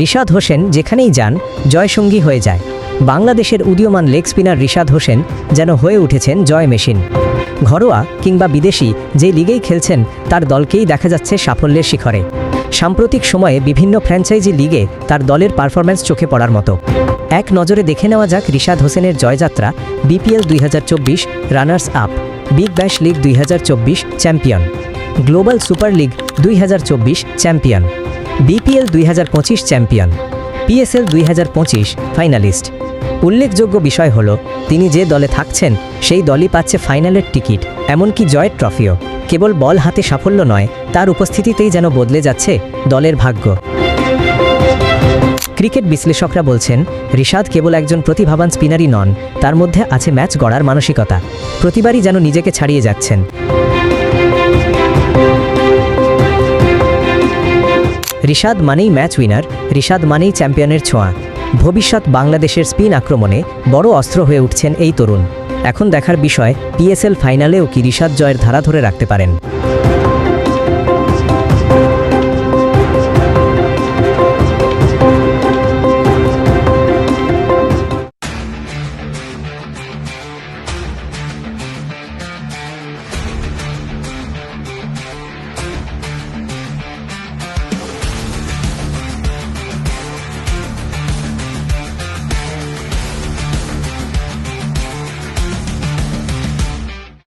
রিশাদ হোসেন যেখানেই যান, জয়সঙ্গী হয়ে যায়। বাংলাদেশের উদীয়মান লেগ স্পিনার রিশাদ হোসেন যেন হয়ে উঠেছেন জয় মেশিন। ঘরোয়া কিংবা বিদেশি যে লিগেই খেলছেন, তার দলকেই দেখা যাচ্ছে সাফল্যের শিখরে। সাম্প্রতিক সময়ে বিভিন্ন ফ্র্যাঞ্চাইজি লিগে তার দলের পারফরম্যান্স চোখে পড়ার মতো। এক নজরে দেখে নেওয়া যাক রিশাদ হোসেনের জয়যাত্রা, বিপিএল দুই হাজার চব্বিশ runners up, big bash league দুই হাজার চব্বিশ চ্যাম্পিয়ন, গ্লোবাল সুপার লিগ দুই হাজার চব্বিশ চ্যাম্পিয়ন। বিপিএল দুই হাজার পঁচিশ চ্যাম্পিয়ন, পিএসএল দুই হাজার পঁচিশ ফাইনালিস্ট। উল্লেখযোগ্য বিষয় হল, তিনি যে দলে থাকছেন, সেই দলই পাচ্ছে ফাইনালের টিকিট, এমনকি জয়ের ট্রফিও। কেবল বল হাতে সাফল্য নয়, তার উপস্থিতিতেই যেন বদলে যাচ্ছে দলের ভাগ্য। ক্রিকেট বিশ্লেষকরা বলছেন, রিশাদ কেবল একজন প্রতিভাবান স্পিনারই নন, তার মধ্যে আছে ম্যাচ গড়ার মানসিকতা। প্রতিবারই যেন নিজেকে ছাড়িয়ে যাচ্ছেন। রিশাদ মানেই ম্যাচ উইনার রিশাদ মানেই চ্যাম্পিয়নের ছোঁয়া। ভবিষ্যৎ বাংলাদেশের স্পিন আক্রমণে বড় অস্ত্র হয়ে উঠছেন এই তরুণ। এখন দেখার বিষয় পিএসএল ফাইনালেও কি রিশাদ জয়ের ধারা ধরে রাখতে পারেন?